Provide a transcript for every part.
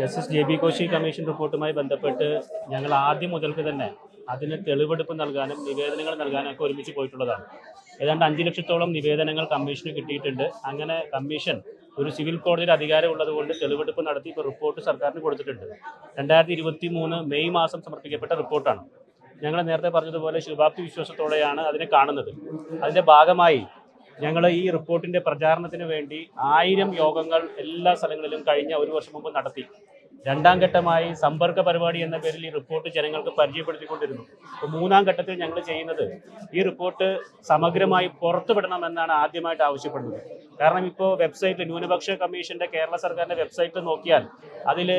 Justice J B Koshy commission റിപ്പോർട്ടുമായി ബന്ധപ്പെട്ട് ഞങ്ങൾ ആദ്യം മുതൽക്ക് തന്നെ അതിന് തെളിവെടുപ്പ് നൽകാനും നിവേദനങ്ങൾ നൽകാനും ഒക്കെ ഒരുമിച്ച് പോയിട്ടുള്ളതാണ്. ഏതാണ്ട് അഞ്ച് ലക്ഷത്തോളം നിവേദനങ്ങൾ കമ്മീഷന് കിട്ടിയിട്ടുണ്ട്. അങ്ങനെ കമ്മീഷൻ ഒരു സിവിൽ കോടതിയിൽ അധികാരം ഉള്ളതുകൊണ്ട് തെളിവെടുപ്പ് നടത്തി ഇപ്പോൾ റിപ്പോർട്ട് സർക്കാരിന് കൊടുത്തിട്ടുണ്ട്. രണ്ടായിരത്തി ഇരുപത്തി മൂന്ന് മെയ് മാസം സമർപ്പിക്കപ്പെട്ട റിപ്പോർട്ടാണ്. ഞങ്ങൾ നേരത്തെ പറഞ്ഞതുപോലെ ശുഭാപ്തി വിശ്വാസത്തോടെയാണ് അതിനെ കാണുന്നത്. അതിന്റെ ഭാഗമായി ഞങ്ങൾ ഈ റിപ്പോർട്ടിന്റെ പ്രചാരണത്തിന് വേണ്ടി ആയിരം യോഗങ്ങൾ എല്ലാ സ്ഥലങ്ങളിലും കഴിഞ്ഞ ഒരു വർഷം മുമ്പ് നടത്തി. രണ്ടാം ഘട്ടമായി സമ്പർക്ക പരിപാടി എന്ന പേരിൽ ഈ റിപ്പോർട്ട് ജനങ്ങൾക്ക് പരിചയപ്പെടുത്തിക്കൊണ്ടിരുന്നു. അപ്പോൾ മൂന്നാം ഘട്ടത്തിൽ ഞങ്ങൾ ചെയ്യുന്നത് ഈ റിപ്പോർട്ട് സമഗ്രമായി പുറത്തുവിടണമെന്നാണ് ആദ്യമായിട്ട് ആവശ്യപ്പെടുന്നത്. കാരണം ഇപ്പോൾ വെബ്സൈറ്റ് ന്യൂനപക്ഷ കമ്മീഷന്റെ കേരള സർക്കാരിന്റെ വെബ്സൈറ്റ് നോക്കിയാൽ അതിൽ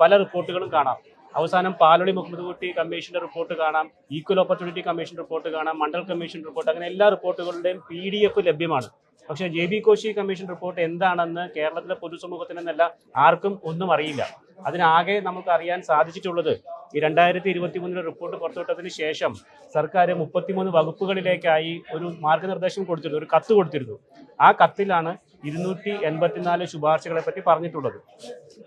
പല റിപ്പോർട്ടുകളും കാണാം. അവസാനം പാലൊളി മുഹമ്മദ് കുട്ടി കമ്മീഷന്റെ റിപ്പോർട്ട് കാണാം ഈക്വൽ ഓപ്പർച്യൂണിറ്റി കമ്മീഷൻ റിപ്പോർട്ട് കാണാം മണ്ഡൽ കമ്മീഷൻ റിപ്പോർട്ട് അങ്ങനെ എല്ലാ റിപ്പോർട്ടുകളുടെയും പി ലഭ്യമാണ്. പക്ഷേ J B Koshy commission report എന്താണെന്ന് കേരളത്തിലെ പൊതുസമൂഹത്തിനെന്നല്ല ആർക്കും ഒന്നും അറിയില്ല. അതിനാകെ നമുക്ക് അറിയാൻ സാധിച്ചിട്ടുള്ളത് ഈ രണ്ടായിരത്തി ഇരുപത്തി മൂന്നിലെ റിപ്പോർട്ട് പുറത്തുവിട്ടതിന് ശേഷം സർക്കാർ മുപ്പത്തിമൂന്ന് വകുപ്പുകളിലേക്കായി ഒരു മാർഗനിർദ്ദേശം കൊടുത്തിരുന്നു ഒരു കത്ത് കൊടുത്തിരുന്നു. ആ കത്തിലാണ് ഇരുന്നൂറ്റി എൺപത്തിനാല് ശുപാർശകളെ പറ്റി പറഞ്ഞിട്ടുള്ളത്.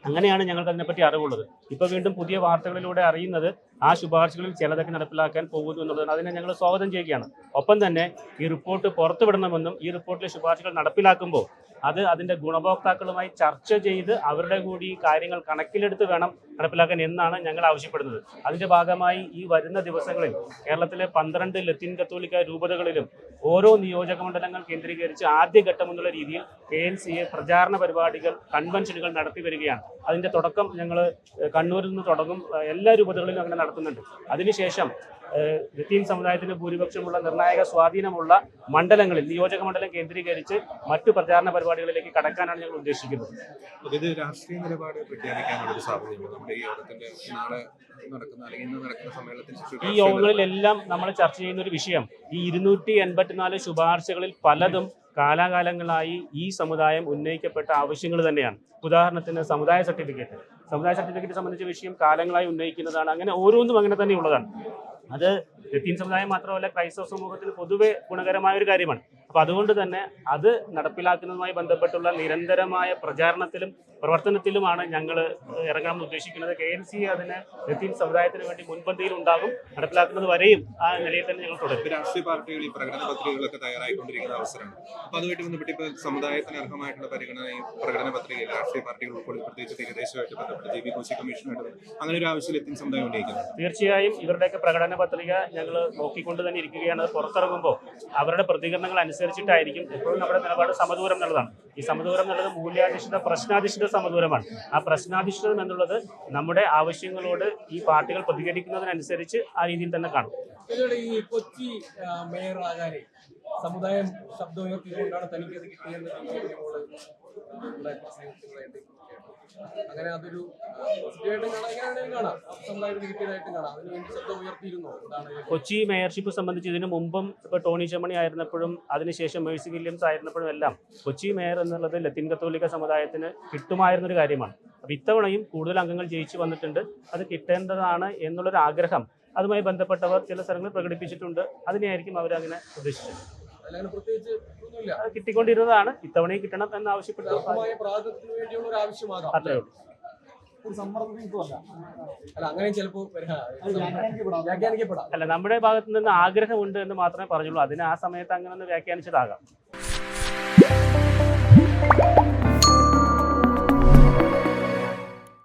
അങ്ങനെയാണ് ഞങ്ങൾക്ക് അതിനെപ്പറ്റി അറിവുള്ളത്. ഇപ്പോൾ വീണ്ടും പുതിയ വാർത്തകളിലൂടെ അറിയുന്നത് ആ ശുപാർശകളിൽ ചിലതൊക്കെ നടപ്പിലാക്കാൻ പോകുന്നു എന്നുള്ളതാണ്. അതിനെ ഞങ്ങൾ സ്വാഗതം ചെയ്യുകയാണ്. ഒപ്പം തന്നെ ഈ റിപ്പോർട്ട് പുറത്തുവിടണമെന്നും ഈ റിപ്പോർട്ടിലെ ശുപാർശകൾ നടപ്പിലാക്കുമ്പോൾ അത് അതിന്റെ ഗുണഭോക്താക്കളുമായി ചർച്ച ചെയ്ത് അവരുടെ കൂടി കാര്യങ്ങൾ കണക്കിലെടുത്ത് വേണം നടപ്പിലാക്കാൻ എന്നാണ് ഞങ്ങൾ ആവശ്യപ്പെടുന്നത്. അതിന്റെ ഭാഗമായി ഈ വരുന്ന ദിവസങ്ങളിൽ കേരളത്തിലെ പന്ത്രണ്ട് ലത്തീൻ കത്തോലിക്ക രൂപതകളിലും ഓരോ നിയോജക മണ്ഡലങ്ങൾ കേന്ദ്രീകരിച്ച് ആദ്യഘട്ടം എന്നുള്ള രീതിയിൽ കെ എൻ സി എ പ്രചാരണ പരിപാടികൾ കൺവെൻഷനുകൾ നടത്തി വരികയാണ്. അതിന്റെ തുടക്കം ഞങ്ങൾ കണ്ണൂരിൽ നിന്ന് തുടങ്ങും എല്ലാ രൂപതകളിലും അങ്ങനെ നടത്തുന്നുണ്ട്. അതിനുശേഷം ലത്തീൻ സമുദായത്തിന് ഭൂരിപക്ഷമുള്ള നിർണായക സ്വാധീനമുള്ള മണ്ഡലങ്ങളിൽ നിയോജക മണ്ഡലം കേന്ദ്രീകരിച്ച് മറ്റു പ്രചാരണ പരിപാടികളിലേക്ക് കടക്കാനാണ് ഞങ്ങൾ ഉദ്ദേശിക്കുന്നത്. ഇത് രാഷ്ട്രീയ നിലപാട് പ്രഖ്യാപിക്കാനുള്ള സാധ്യതയുണ്ട്. നമ്മുടെ ഈ യോഗത്തിന്റെ നാളെ നടക്കുന്ന അല്ലെങ്കിൽ ഇന്ന് നടക്കുന്ന സമ്മേളനത്തിന് ഈ യോഗങ്ങളിലെല്ലാം നമ്മൾ ചർച്ച ചെയ്യുന്ന ഒരു വിഷയം. ഈ ഇരുന്നൂറ്റി എൺപത്തിനാല് ശുപാർശകളിൽ പലതും കാലാകാലങ്ങളായി ഈ സമുദായം ഉന്നയിക്കപ്പെട്ട ആവശ്യങ്ങൾ തന്നെയാണ്. ഉദാഹരണത്തിന് സമുദായ സർട്ടിഫിക്കറ്റ്. സമുദായ സർട്ടിഫിക്കറ്റ് സംബന്ധിച്ച വിഷയം കാലങ്ങളായി ഉന്നയിക്കുന്നതാണ്. അങ്ങനെ ഓരോന്നും അങ്ങനെ തന്നെ ഉള്ളതാണ്. അത് ലത്തീൻ സമുദായം മാത്രമല്ല ക്രൈസ്തവ സമൂഹത്തിന് പൊതുവെ ഗുണകരമായ ഒരു കാര്യമാണ്. അപ്പൊ അതുകൊണ്ട് തന്നെ അത് നടപ്പിലാക്കുന്നതുമായി ബന്ധപ്പെട്ടുള്ള നിരന്തരമായ പ്രചാരണത്തിലും പ്രവർത്തനത്തിലുമാണ് ഞങ്ങൾ ഇറങ്ങാമെന്ന് ഉദ്ദേശിക്കുന്നത്. കെ എൻ സി അതിന് ലത്തീൻ സമുദായത്തിന് വേണ്ടി മുൻപന്തിയിൽ ഉണ്ടാകും. നടപ്പിലാക്കുന്നത് വരെയും ആ നിലയിൽ തന്നെ ഞങ്ങൾ തുടരും. രാഷ്ട്രീയ പാർട്ടികൾ ഈ പ്രകടന പത്രികകളൊക്കെ തയ്യാറായിക്കൊണ്ടിരിക്കുന്ന അവസരമാണ്. അപ്പൊ അതുമായിട്ട് ബന്ധപ്പെട്ട് ഇപ്പൊ സമുദായത്തിന് അർഹമായിട്ടുള്ള പരിഗണന ഈ പ്രകടന പത്രികയിൽ രാഷ്ട്രീയ പാർട്ടികൾ ഉൾപ്പെടെ പ്രത്യേകിച്ച് തീരദേശമായിട്ട് ബന്ധപ്പെട്ട് ജെ ബി കോശി കമ്മീഷനുമായിട്ട് അങ്ങനെ ഒരു ആവശ്യം ലത്തീൻ സമുദായം ഉന്നയിക്കുന്നുണ്ട് തീർച്ചയായും ഇവരുടെയൊക്കെ പ്രകടന പത്രിക ഞങ്ങൾ നോക്കിക്കൊണ്ട് തന്നെ ഇരിക്കുകയാണ്. പുറത്തിറങ്ങുമ്പോൾ അവരുടെ പ്രതികരണങ്ങൾ അനുസരിച്ചിട്ടായിരിക്കും എപ്പോഴും നമ്മുടെ നിലപാട് സമദൂരം എന്നുള്ളതാണ്. ഈ സമദൂരം എന്നുള്ളത് മൂല്യാധിഷ്ഠിത പ്രശ്നാധിഷ്ഠിത സമദൂരമാണ്. ആ പ്രശ്നാധിഷ്ഠിതം എന്നുള്ളത് നമ്മുടെ ആവശ്യങ്ങളോട് ഈ പാർട്ടികൾ പ്രതികരിക്കുന്നതിനനുസരിച്ച് ആ രീതിയിൽ തന്നെ കാണും. ഈ കൊച്ചി ആകാനെ സമുദായം ശബ്ദം ഉയർത്തിക്കൊണ്ടാണ് തനിക്കത് കിട്ടിയെന്ന് അങ്ങനെ അതൊരു കൊച്ചി മേയർഷിപ്പ് സംബന്ധിച്ച് ഇതിനു മുമ്പും ഇപ്പോൾ ടോണി ചെമ്മണി ആയിരുന്നപ്പോഴും അതിനുശേഷം മേഴ്സി വില്യംസ് ആയിരുന്നപ്പോഴും എല്ലാം കൊച്ചി മേയർ എന്നുള്ളത് ലത്തീൻ കത്തോലിക്ക സമുദായത്തിന് കിട്ടുമായിരുന്നൊരു കാര്യമാണ്. അപ്പോൾ ഇത്തവണയും കൂടുതൽ അംഗങ്ങൾ ജയിച്ചു വന്നിട്ടുണ്ട്. അത് കിട്ടേണ്ടതാണ് എന്നുള്ളൊരു ആഗ്രഹം അതുമായി ബന്ധപ്പെട്ടവർ ചില സ്ഥലങ്ങളിൽ പ്രകടിപ്പിച്ചിട്ടുണ്ട്. അതിനെയായിരിക്കും അവരങ്ങനെ ഉദ്ദേശിച്ചത് കിട്ടിക്കൊണ്ടിരുന്നതാണ്. ഇത്തവണയും കിട്ടണം എന്ന് ആവശ്യപ്പെട്ടു അത്രേ ഉള്ളൂ. അല്ല നമ്മുടെ ഭാഗത്ത് നിന്ന് ആഗ്രഹമുണ്ട് എന്ന് മാത്രമേ പറഞ്ഞുള്ളൂ. അതിന് ആ സമയത്ത് അങ്ങനെ ഒന്ന് വ്യാഖ്യാനിച്ചതാകാം.